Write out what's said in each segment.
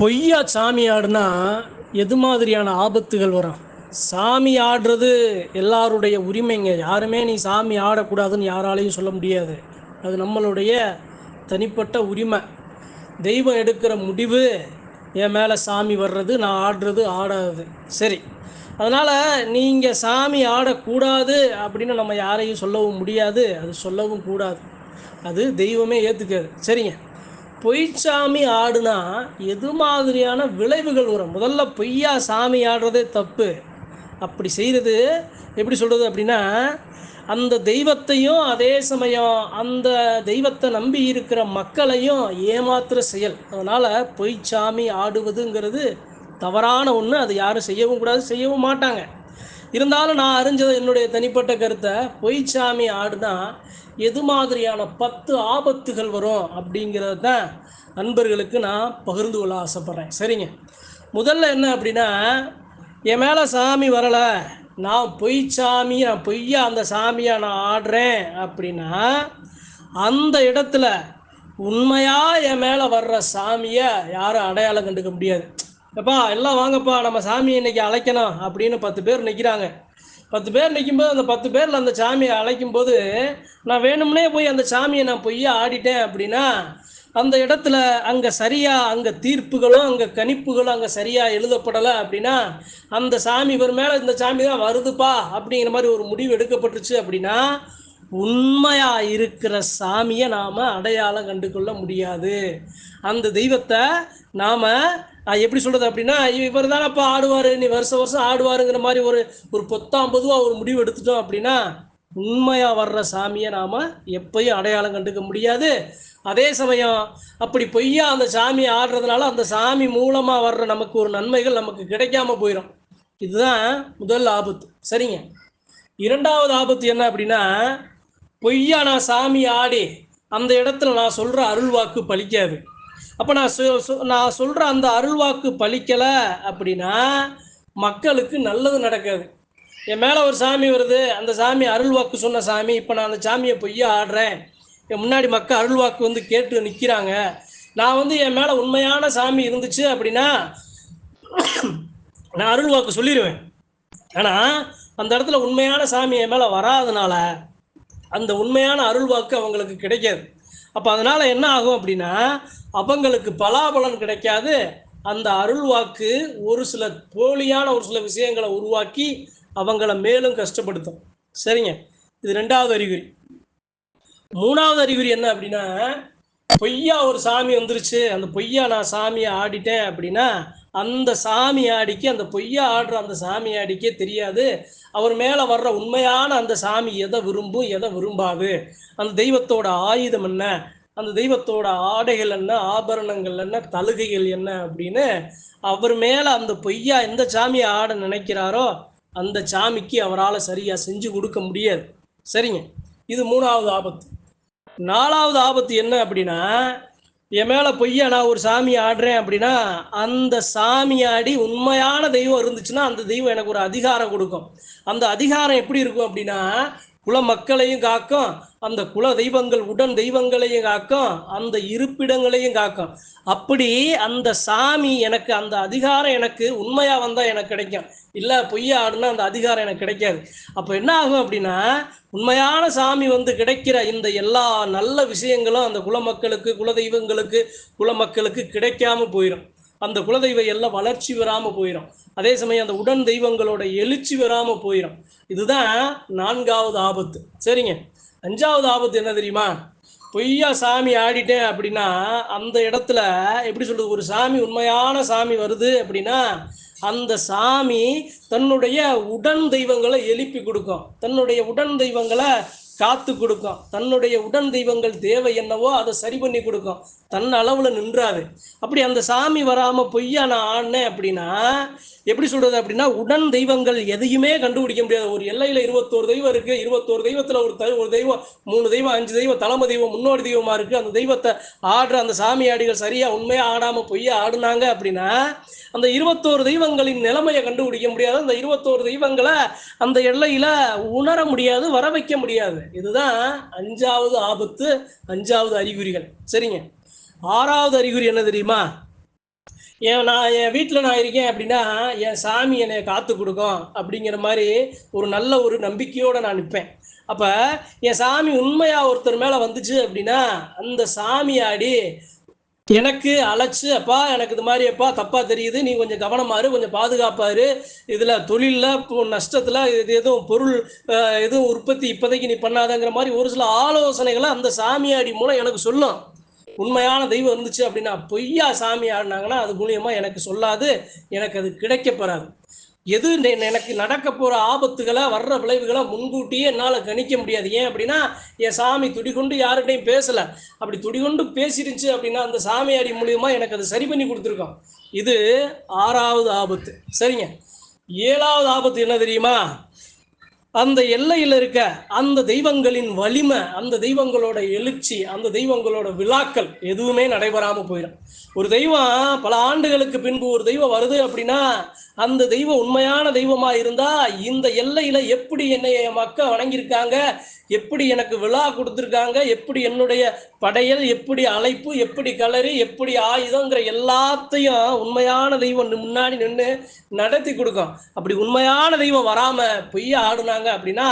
பொய்யா சாமி ஆடுனா எது மாதிரியான ஆபத்துகள் வரும்? சாமி ஆடுறது எல்லாருடைய உரிமைங்க. யாருமே நீ சாமி ஆடக்கூடாதுன்னு யாராலையும் சொல்ல முடியாது. அது நம்மளுடைய தனிப்பட்ட உரிமை. தெய்வம் எடுக்கிற முடிவு என் மேலே சாமி வர்றது நான் ஆடுறது ஆடாது சரி. அதனால் நீங்கள் சாமி ஆடக்கூடாது அப்படின்னு நம்ம யாரையும் சொல்லவும் முடியாது. அது சொல்லவும் கூடாது. அது தெய்வமே ஏற்றுக்காது சரிங்க. பொய்ச்சாமி ஆடுனா எது மாதிரியான விளைவுகள் வரும்? முதல்ல பொய்யா சாமி ஆடுறதே தப்பு. அப்படி செய்கிறது எப்படி சொல்கிறது அப்படின்னா அந்த தெய்வத்தையும் அதே சமயம் அந்த தெய்வத்தை நம்பி இருக்கிற மக்களையும் ஏமாத்துகிற செயல். அதனால் பொய்ச்சாமி ஆடுவதுங்கிறது தவறான ஒன்று அது யாரும் செய்யவும் கூடாது செய்யவும் மாட்டாங்க. இருந்தாலும் நான் அறிஞ்சது என்னுடைய தனிப்பட்ட கருத்தை பொய்ச்சாமி ஆடுனா எது மாதிரியான பத்து ஆபத்துகள் வரும் அப்படிங்கிறது தான் நண்பர்களுக்கு நான் பகிர்ந்து கொள்ள ஆசைப்பட்றேன். சரிங்க. முதல்ல என்ன அப்படின்னா என் மேலே சாமி வரலை நான் பொய் சாமி நான் பொய்யா அந்த சாமியை நான் ஆடுறேன் அப்படின்னா அந்த இடத்துல உண்மையாக என் மேலே வர்ற சாமியை யாரும் அடையாளம் கண்டுக்க முடியாது. எப்பா எல்லாம் வாங்கப்பா நம்ம சாமி இன்னைக்கு அழைக்கணும் அப்படின்னு பத்து பேர் நிற்கிறாங்க பத்து பேர் நிற்கும்போது அந்த பத்து பேரில் அந்த சாமியை அழைக்கும் போது நான் வேணும்னே போய் அந்த சாமியை நான் பொய்யா ஆடிட்டேன் அப்படின்னா அந்த இடத்துல அங்கே சரியாக அங்கே தீர்ப்புகளும் அங்கே கணிப்புகளும் அங்கே சரியாக எழுதப்படலை அப்படின்னா அந்த சாமி இவர் மேலே இந்த சாமி தான் வருதுப்பா அப்படிங்கிற மாதிரி ஒரு முடிவு எடுக்கப்பட்டுச்சு அப்படின்னா உண்மையாக இருக்கிற சாமியை நாம் அடையாளம் கண்டு கொள்ள முடியாது. அந்த தெய்வத்தை நாம் எப்படி சொல்கிறது அப்படின்னா இவர் தானப்பா ஆடுவார் நீ வருஷம் வருஷம் ஆடுவாருங்கிற மாதிரி ஒரு ஒரு பொத்தாம் பொதுவாக ஒரு முடிவு எடுத்துட்டோம் அப்படின்னா உண்மையாக வர்ற சாமியை நாம் எப்பயும் அடையாளம் கண்டுக்க முடியாது. அதே சமயம் அப்படி பொய்யா அந்த சாமி ஆடுறதுனால அந்த சாமி மூலமாக வர்ற நமக்கு ஒரு நன்மைகள் நமக்கு கிடைக்காம போயிடும் இதுதான் முதல் ஆபத்து. சரிங்க. இரண்டாவது ஆபத்து என்ன அப்படின்னா பொய்யா நான் சாமி ஆடி அந்த இடத்துல நான் சொல்கிற அருள்வாக்கு பலிக்காது. அப்போ நான் சொ- சொ- நான் சொல்கிற அந்த அருள்வாக்கு பழிக்கலை அப்படின்னா மக்களுக்கு நல்லது நடக்காது. என் மேலே ஒரு சாமி வருது அந்த சாமி அருள்வாக்கு சொன்ன சாமி இப்போ நான் அந்த சாமியை பொய்யா ஆடுறேன். என் முன்னாடி மக்கள் அருள்வாக்கு வந்து கேட்டு நிற்கிறாங்க நான் வந்து என் மேலே உண்மையான சாமி இருந்துச்சு அப்படின்னா நான் அருள்வாக்கு சொல்லிடுவேன் ஆனால் அந்த இடத்துல உண்மையான சாமி என் மேலே வராதனால அந்த உண்மையான அருள்வாக்கு அவங்களுக்கு கிடைக்காது. அப்போ அதனால் என்ன ஆகும் அப்படின்னா அவங்களுக்கு பலாபலன் கிடைக்காது. அந்த அருள்வாக்கு ஒரு சில போலியான ஒரு சில விஷயங்களை உருவாக்கி அவங்கள மேலும் கஷ்டப்படுத்தும். சரிங்க? இது ரெண்டாவது அறிகுறி. மூணாவது அறிகுறி என்ன அப்படின்னா பொய்யா ஒரு சாமி வந்துருச்சு அந்த பொய்யா நான் சாமியை ஆடிட்டேன் அப்படின்னா அந்த சாமி ஆடிக்கு அந்த பொய்யா ஆடுற அந்த சாமி ஆடிக்கே தெரியாது. அவர் மேலே வர்ற உண்மையான அந்த சாமி எதை விரும்பும் எதை விரும்பாது? அந்த தெய்வத்தோட ஆயுதம் என்ன? அந்த தெய்வத்தோட ஆடைகள் என்ன? ஆபரணங்கள் என்ன? தலுகைகள் என்ன அப்படின்னு அவர் மேலே அந்த பொய்யா எந்த சாமியை ஆட நினைக்கிறாரோ அந்த சாமிக்கு அவரால் சரியாக செஞ்சு கொடுக்க முடியாது. சரிங்க. இது மூணாவது ஆபத்து. நாலாவது ஆபத்து என்ன அப்படின்னா என் மேலே பொய்யா நான் ஒரு சாமி ஆடுறேன் அப்படின்னா அந்த சாமி ஆடி உண்மையான தெய்வம் இருந்துச்சுன்னா அந்த தெய்வம் எனக்கு ஒரு அதிகாரம் கொடுக்கும். அந்த அதிகாரம் எப்படி இருக்கும் அப்படின்னா குல மக்களையும் காக்கும் அந்த குல தெய்வங்கள் உடன் தெய்வங்களையும் காக்கும் அந்த இருப்பிடங்களையும் காக்கும். அப்படி அந்த சாமி எனக்கு அந்த அதிகாரம் எனக்கு உண்மையா வந்தா எனக்கு கிடைக்கும். இல்லை பொய்யா ஆடுனா அந்த அதிகாரம் எனக்கு கிடைக்காது. அப்போ என்ன ஆகும் அப்படின்னா உண்மையான சாமி வந்து கிடைக்கிற இந்த எல்லா நல்ல விஷயங்களும் அந்த குல மக்களுக்கு குல தெய்வங்களுக்கு குல மக்களுக்கு கிடைக்காம போயிடும் அந்த குலதெய்வ எல்லாம் வளர்ச்சி வராமல் போயிடும் அதே சமயம் அந்த உடன் தெய்வங்களோட எழுச்சி வராமல் போயிடும் இதுதான் நான்காவது ஆபத்து. சரிங்க. அஞ்சாவது ஆபத்து என்ன தெரியுமா? பொய்யா சாமி ஆடிட்டேன் அப்படின்னா அந்த இடத்துல எப்படி சொல்றது? ஒரு சாமி உண்மையான சாமி வருது அப்படின்னா அந்த சாமி தன்னுடைய உடன் தெய்வங்களை எழுப்பி கொடுக்கும். தன்னுடைய உடன் தெய்வங்களை காத்து கொடுக்கும். தன்னுடைய உடன் தெய்வங்கள் தேவை என்னவோ அதை சரி பண்ணி கொடுக்கும். தன் அளவில் நின்றாது அப்படி அந்த சாமி வராமல் பொய்யா நான் ஆடினேன் அப்படின்னா எப்படி சொல்றது அப்படின்னா உடன் தெய்வங்கள் எதையுமே கண்டுபிடிக்க முடியாது. ஒரு எல்லையில் இருபத்தோரு தெய்வம் இருக்கு இருபத்தோரு தெய்வத்தில் ஒரு த- ஒரு தெய்வம் மூணு தெய்வம் அஞ்சு தெய்வம் தலைமை தெய்வம் முன்னோடி தெய்வமா இருக்கு. அந்த தெய்வத்தை ஆடுற அந்த சாமி ஆடிகள் சரியா உண்மையா ஆடாம பொய்யா ஆடுனாங்க அப்படின்னா அந்த இருபத்தோரு தெய்வங்களின் நிலைமையை கண்டுபிடிக்க முடியாது. அந்த இருபத்தோரு தெய்வங்களை அந்த எல்லையில உணர முடியாது வர வைக்க முடியாது. இதுதான் அஞ்சாவது ஆபத்து அஞ்சாவது அறிகுறிகள். சரிங்க? ஆறாவது அறிகுறி என்ன தெரியுமா? என் நான் என் வீட்டில் நான் இருக்கேன் அப்படின்னா என் சாமி என்னை காத்து கொடுக்கும் அப்படிங்கிற மாதிரி ஒரு நல்ல ஒரு நம்பிக்கையோடு நான் நிற்பேன் அப்போ என் சாமி உண்மையாக ஒருத்தர் மேலே வந்துச்சு அப்படின்னா அந்த சாமியாடி எனக்கு அழைச்சு அப்பா எனக்கு இது மாதிரி அப்பா தப்பாக தெரியுது. நீ கொஞ்சம் கவனமாரு கொஞ்சம் பாதுகாப்பாரு இதில் தொழிலில் நஷ்டத்தில் இது எதுவும் பொருள் எதுவும் உற்பத்தி இப்போதைக்கு நீ பண்ணாதங்கிற மாதிரி ஒரு சில ஆலோசனைகளை அந்த சாமியாடி மூலம் எனக்கு சொல்லும். உண்மையான தெய்வம் இருந்துச்சு அப்படின்னா பொய்யா சாமி ஆடினாங்கன்னா அது மூலியமா எனக்கு சொல்லாது எனக்கு அது கிடைக்கப்பெறாது எது எனக்கு நடக்க போகிற ஆபத்துகளை வர்ற விளைவுகளை முன்கூட்டியே என்னால் கணிக்க முடியாது. ஏன் அப்படின்னா என் சாமி துடிகொண்டு யார்கிட்டையும் பேசலை. அப்படி துடிகொண்டு பேசிருந்துச்சு அப்படின்னா அந்த சாமியாடி மூலியமாக எனக்கு அது சரி பண்ணி கொடுத்துருக்கோம். இது ஆறாவது ஆபத்து. சரிங்க. ஏழாவது ஆபத்து என்ன தெரியுமா? அந்த எல்லையில் இருக்க அந்த தெய்வங்களின் வலிமை அந்த தெய்வங்களோட எழுச்சி அந்த தெய்வங்களோட விழாக்கள் எதுவுமே நடைபெறாம போயிடும். ஒரு தெய்வம் பல ஆண்டுகளுக்கு பின்பு ஒரு தெய்வம் வருது அப்படின்னா அந்த தெய்வம் உண்மையான தெய்வமா இருந்தா இந்த எல்லையில எப்படி என்னை என் மக்கள் வணங்கியிருக்காங்க எப்படி எனக்கு விழா கொடுத்துருக்காங்க எப்படி என்னுடைய படையல் எப்படி அழைப்பு எப்படி கலரி எப்படி ஆயுதங்கிற எல்லாத்தையும் உண்மையான தெய்வம் முன்னாடி நின்று நடத்தி கொடுக்கும். அப்படி உண்மையான தெய்வம் வராமல் பொய்யா ஆடுனாங்க அப்படின்னா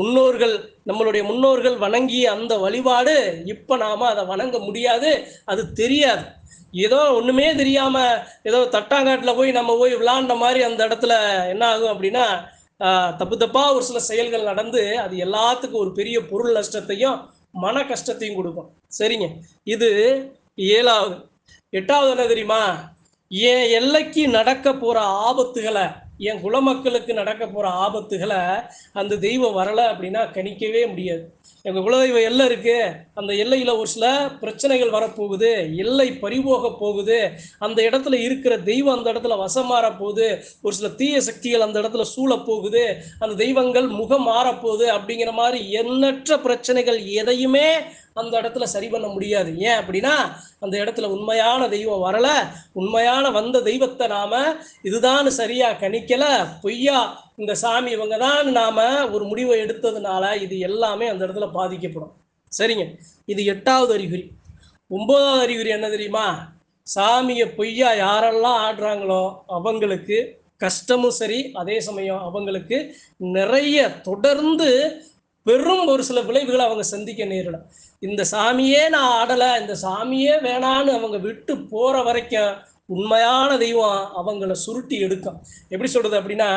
முன்னோர்கள் நம்மளுடைய முன்னோர்கள் வணங்கிய அந்த வழிபாடு இப்போ நாம் அதை வணங்க முடியாது அது தெரியாது. ஏதோ ஒன்றுமே தெரியாமல் ஏதோ தட்டாங்காட்டில் போய் நம்ம போய் விளாண்ட மாதிரி அந்த இடத்துல என்ன ஆகும் அப்படின்னா தப்பு தப்பா ஒரு சில செயல்கள் நடந்து அது எல்லாத்துக்கும் ஒரு பெரிய பொருள் நஷ்டத்தையும் மன கஷ்டத்தையும் கொடுக்கும். சரிங்க. இது ஏழாவது. எட்டாவது என்ன தெரியுமா? என் எல்லைக்கு நடக்க போற ஆபத்துகளை என் குலமக்களுக்கு நடக்க போற ஆபத்துகளை அந்த தெய்வம் வரல அப்படின்னா கணிக்கவே முடியாது. எங்க குலதெய்வ எல்லை இருக்கு. அந்த எல்லையில ஒரு சில பிரச்சனைகள் வரப்போகுது. எல்லை பறிபோக போகுது. அந்த இடத்துல இருக்கிற தெய்வம் அந்த இடத்துல வசமாற போகுது. ஒரு சில தீய சக்திகள் அந்த இடத்துல சூழ போகுது. அந்த தெய்வங்கள் முகம் மாறப்போகுது அப்படிங்கிற மாதிரி எண்ணற்ற பிரச்சனைகள் எதையுமே அந்த இடத்துல சரி பண்ண முடியாது. ஏன் அப்படின்னா அந்த இடத்துல உண்மையான தெய்வம் வரலை. உண்மையான வந்த தெய்வத்தை நாம் இதுதான் சரியாக கணிக்கலை. பொய்யா இந்த சாமி இவங்க தான் நாம் ஒரு முடிவை எடுத்ததுனால இது எல்லாமே அந்த இடத்துல பாதிக்கப்படும். சரிங்க. இது எட்டாவது அறிகுறி. ஒன்பதாவது அறிகுறி என்ன தெரியுமா? சாமியை பொய்யா யாரெல்லாம் ஆடுறாங்களோ அவங்களுக்கு கஷ்டமும் சரி அதே சமயம் அவங்களுக்கு நிறைய தொடர்ந்து வெறும் ஒரு சில விளைவுகளை அவங்க சந்திக்க நேரிடும். இந்த சாமியே நான் ஆடலை இந்த சாமியே வேணான்னு அவங்க விட்டு போகிற வரைக்கும் உண்மையான தெய்வம் அவங்கள சுருட்டி எடுக்கும். எப்படி சொல்றது அப்படின்னா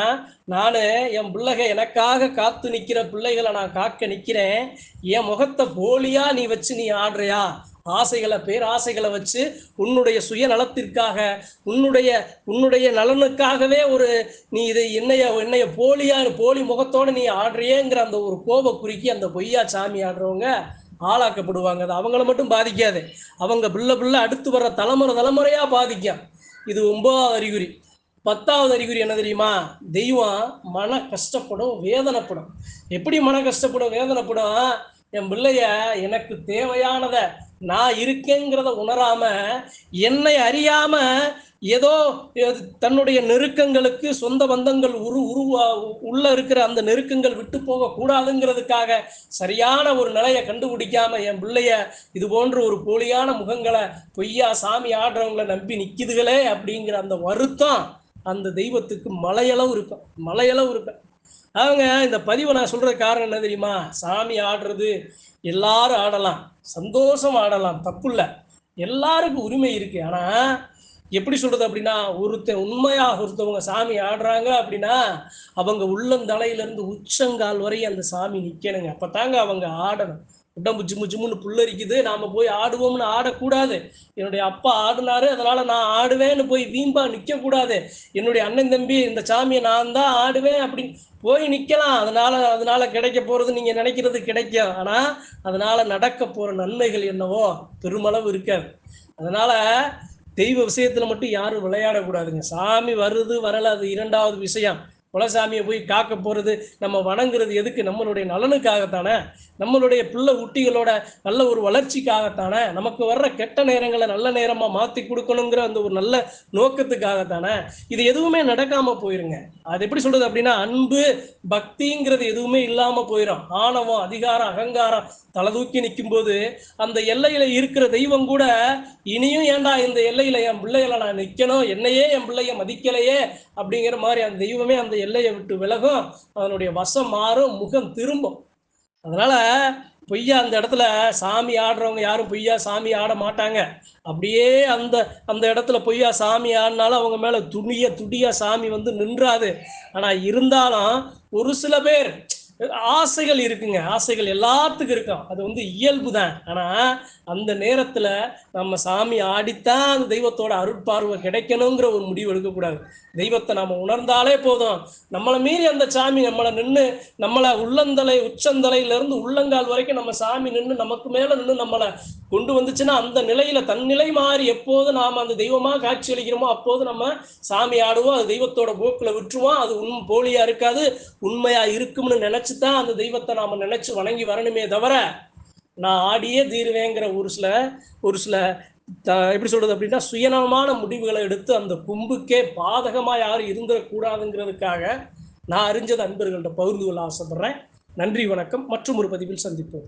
நான் என் பிள்ளைக எனக்காக காத்து நிற்கிற பிள்ளைகளை நான் காக்க நிற்கிறேன் என் முகத்தை போலியா நீ வச்சு நீ ஆடுறியா? ஆசைகளை பேராசைகளை வச்சு உன்னுடைய சுயநலத்திற்காக உன்னுடைய உன்னுடைய நலனுக்காகவே ஒரு நீ இதை என்னைய என்னைய போலியா போலி முகத்தோடு நீ ஆடுறியேங்கிற அந்த ஒரு கோப குறிக்கி அந்த பொய்யா சாமி ஆடுறவங்க ஆளாக்கப்படுவாங்க. அது அவங்கள மட்டும் பாதிக்காது. அவங்க பிள்ளை பிள்ளை அடுத்து வர்ற தலைமுறை தலைமுறையாக பாதிக்கும். இது ஒன்பதாவது அறிகுறி. பத்தாவது அறிகுறி என்ன தெரியுமா? தெய்வம் மன கஷ்டப்படும் வேதனைப்படும். எப்படி மன கஷ்டப்படும் வேதனைப்படும்? என் பிள்ளைய எனக்கு தேவையானதை நான் இருக்கேங்கிறத உணராம என்னை அறியாம ஏதோ தன்னுடைய நெருக்கங்களுக்கு சொந்த பந்தங்கள் உரு உருவா உள்ள இருக்கிற அந்த நெருக்கங்கள் விட்டு போக கூடாதுங்கிறதுக்காக சரியான ஒரு நிலையை கண்டுபிடிக்காம என் பிள்ளைய இது போன்ற ஒரு போலியான முகங்களை பொய்யா சாமி ஆடுறவங்களை நம்பி நிக்குதுகளே அப்படிங்கிற அந்த வருத்தம் அந்த தெய்வத்துக்கு மலையளவு இருக்கும். மலையளவு இருக்கும். அவங்க இந்த பதிவை நான் சொல்ற காரணம் என்ன தெரியுமா? சாமி ஆடுறது எல்லாரும் ஆடலாம். சந்தோஷம் ஆடலாம். தப்பு இல்லை எல்லாருக்கும் உரிமை இருக்கு. ஆனா எப்படி சொல்றது அப்படின்னா ஒருத்தன் உண்மையாக ஒருத்தவங்க சாமி ஆடுறாங்க அப்படின்னா அவங்க உள்ளந்தலையிலேருந்து உச்சங்கால் வரை அந்த சாமி நிற்கணுங்க அப்போ தாங்க அவங்க ஆடணும். உடம்பு ஜிம்மு ஜிம்முன்னு புல்லரிக்குது. நாம போய் ஆடுவோம்னு ஆடக்கூடாது. என்னுடைய அப்பா ஆடினாரு அதனால நான் ஆடுவேன்னு போய் வீம்பா நிக்க கூடாது என்னுடைய அண்ணன் தம்பி இந்த சாமியை நான் தான் ஆடுவேன் அப்படின்னு போய் நிக்கலாம். அதனால அதனால கிடைக்க போறது நீங்க நினைக்கிறது கிடைக்கும். ஆனா அதனால நடக்க போற நன்மைகள் என்னவோ பெருமளவு இருக்காது. அதனால தெய்வ விஷயத்துல மட்டும் யாரும் விளையாடக்கூடாதுங்க. சாமி வருது வரல அது இரண்டாவது விஷயம். குலசாமியை போய் காக்க போகிறது நம்ம வணங்குறது எதுக்கு? நம்மளுடைய நலனுக்காகத்தானே? நம்மளுடைய பிள்ளை குட்டிகளோட நல்ல ஒரு வளர்ச்சிக்காகத்தானே? நமக்கு வர்ற கெட்ட நேரங்களை நல்ல நேரமாக மாற்றி கொடுக்கணுங்கிற அந்த ஒரு நல்ல நோக்கத்துக்காகத்தானே? இது எதுவுமே நடக்காமல் போயிருங்க. அது எப்படி சொல்கிறது அப்படின்னா அன்பு பக்திங்கிறது எதுவுமே இல்லாமல் போயிடும் ஆணவம் அதிகாரம் அகங்காரம் தலை தூக்கி நிற்கும்போது அந்த எல்லையில் இருக்கிற தெய்வம் கூட இனியும் ஏன்டா இந்த எல்லையில் என் பிள்ளைகளை நான் நிற்கணும் என்னையே என் பிள்ளைய மதிக்கலையே? அப்படிங்கிற மாதிரி அந்த தெய்வமே அந்த எல்லையை விட்டு விலகும். அதனுடைய வசம் மாறும் முகம் திரும்பும். அதனால பொய்யா அந்த இடத்துல சாமி ஆடுறவங்க யாரும் பொய்யா சாமி ஆட மாட்டாங்க. அப்படியே அந்த அந்த இடத்துல பொய்யா சாமி ஆடினாலும் அவங்க மேலே துணிய துடியா சாமி வந்து நின்றாது. ஆனால் இருந்தாலும் ஒரு சில பேர் ஆசைகள் இருக்குங்க. ஆசைகள் எல்லாத்துக்கும் இருக்கும். அது வந்து இயல்பு தான். ஆனா அந்த நேரத்துல நம்ம சாமி ஆடித்தான் அந்த தெய்வத்தோட அருட்பார்வை கிடைக்கணுங்கிற ஒரு முடிவு எடுக்கக்கூடாது. தெய்வத்தை நாம உணர்ந்தாலே போதும். நம்மளை மீறி அந்த சாமி நம்மளை நின்று நம்மளை உள்ளந்தலை உச்சந்தலையில இருந்து உள்ளங்கால் வரைக்கும் நம்ம சாமி நின்று நமக்கு மேல நின்று நம்மளை கொண்டு வந்துச்சுன்னா அந்த நிலையில தன் நிலை மாறி எப்போது நாம் அந்த தெய்வமா காட்சி அளிக்கிறோமோ அப்போது நம்ம சாமி ஆடுவோம் அது தெய்வத்தோட போக்கில் விட்டுருவோம் அது உண்மை போலியா இருக்காது உண்மையா இருக்கும்னு நினைச்சு தான் அந்த தெய்வத்தை நாம நினைச்சு வணங்கி வரணுமே தவிர நான் ஆடியே தீருவேங்கிற ஒரு சில ஒரு சில த- எப்படி சொல்றது அப்படின்னா சுயநலமான முடிவுகளை எடுத்து அந்த கும்புக்கே பாதகமா யாரும் இருந்துடக்கூடாதுங்கிறதுக்காக நான் அறிஞ்சது அன்பர்கள்ட்ட பகிர்ந்து கொள்ள ஆசைப்படுறேன். நன்றி வணக்கம். மற்றும் ஒரு பதிவில் சந்திப்போம்.